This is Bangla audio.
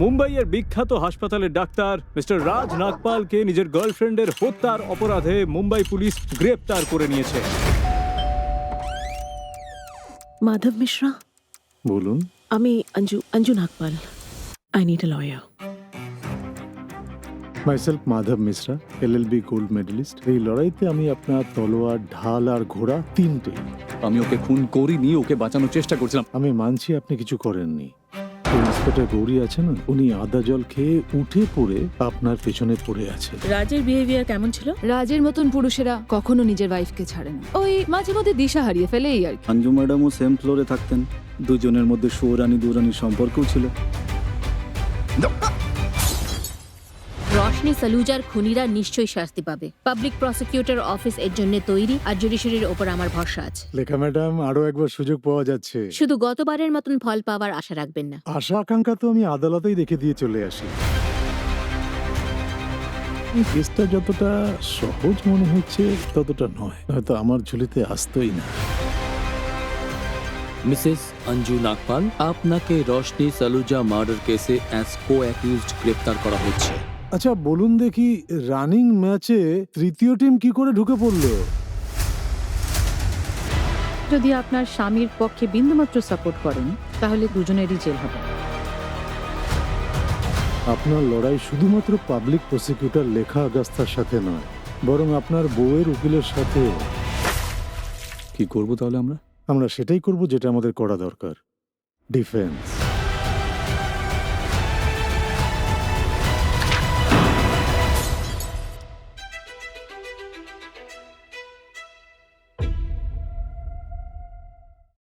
মুম্বাইয়ের বিখ্যাত হাসপাতালের ডাক্তার মিস্টার রাজ নাগপালকে নিজের গার্লফ্রেন্ডের হত্যার অপরাধে মুম্বাই পুলিশ গ্রেপ্তার করে নিয়েছে। মাধব মিশ্রা? বলুন। আমি Anju Anju Nagpal. I need a lawyer myself Madhav Mishra LLB gold medalist এই লড়াইতে আমি আপনার তলোয়ার ঢাল আর ঘোড়া তিনটে আমি ওকে খুন করিনি ওকে বাঁচানোর চেষ্টা করছিলাম। আমি মানছি আপনি কিছু করেননি। ইন্সপেক্টর গৌরী আছে না উনি আদা জল খেয়ে উঠে পড়ে আপনার পেছনে পড়ে আছে। রাজের বিহেভিয়ার কেমন ছিল? রাজের মতন পুরুষেরা কখনো নিজের ওয়াইফকে ছাড়ে না। ওই মাঝে মধ্যে দিশা হারিয়ে ফেলে এই আর কি। আঞ্জু ম্যাডামও সেম ফ্লোরে থাকতেন। দুজনের মধ্যে সৌরানি দুরানির সম্পর্কও ছিল। রশনি সালুজার খুনিরা নিশ্চয়ই শাস্তি পাবে। পাবলিক প্রসিকিউটর অফিস এর জন্য তৈরি আর জুডিশিয়ারির ওপর আমার ভরসা আছে। লেখা ম্যাডাম আরও একবার সুযোগ পাওয়া যাচ্ছে। শুধু গতবারের মতন ফল পাওয়ার আশা রাখবেন না। আশা আকাঙ্ক্ষা তো আমি আদালতেই রেখে দিয়ে চলে আসি। কেসটা যতটা সহজ মনে হচ্ছে ততটা নয়। হয়তো আমার ঝুলিতে আসতোই না। মিসেস অঞ্জু নাগপাল আপনাকে রশনি সালুজা মার্ডার কেসে অ্যাজ কো অ্যাকিউজড গ্রেপ্তার করা হচ্ছে। আচ্ছা বলুন দেখি রানিং ম্যাচে তৃতীয় টিম কি করে ঢুকে পড়ল? যদি আপনার স্বামীর পক্ষে বিন্দুমাত্র সাপোর্ট করেন তাহলে দুজনেরই জেল হবে। আপনার লড়াই শুধুমাত্র পাবলিক প্রসিকিউটর লেখা আগাস্তার সাথে নয় বরং আপনার বউয়ের উকিলের সাথে। কি করব তাহলে আমরা? আমরা সেটাই করব যেটা আমাদের করা দরকার। ডিফেন্স।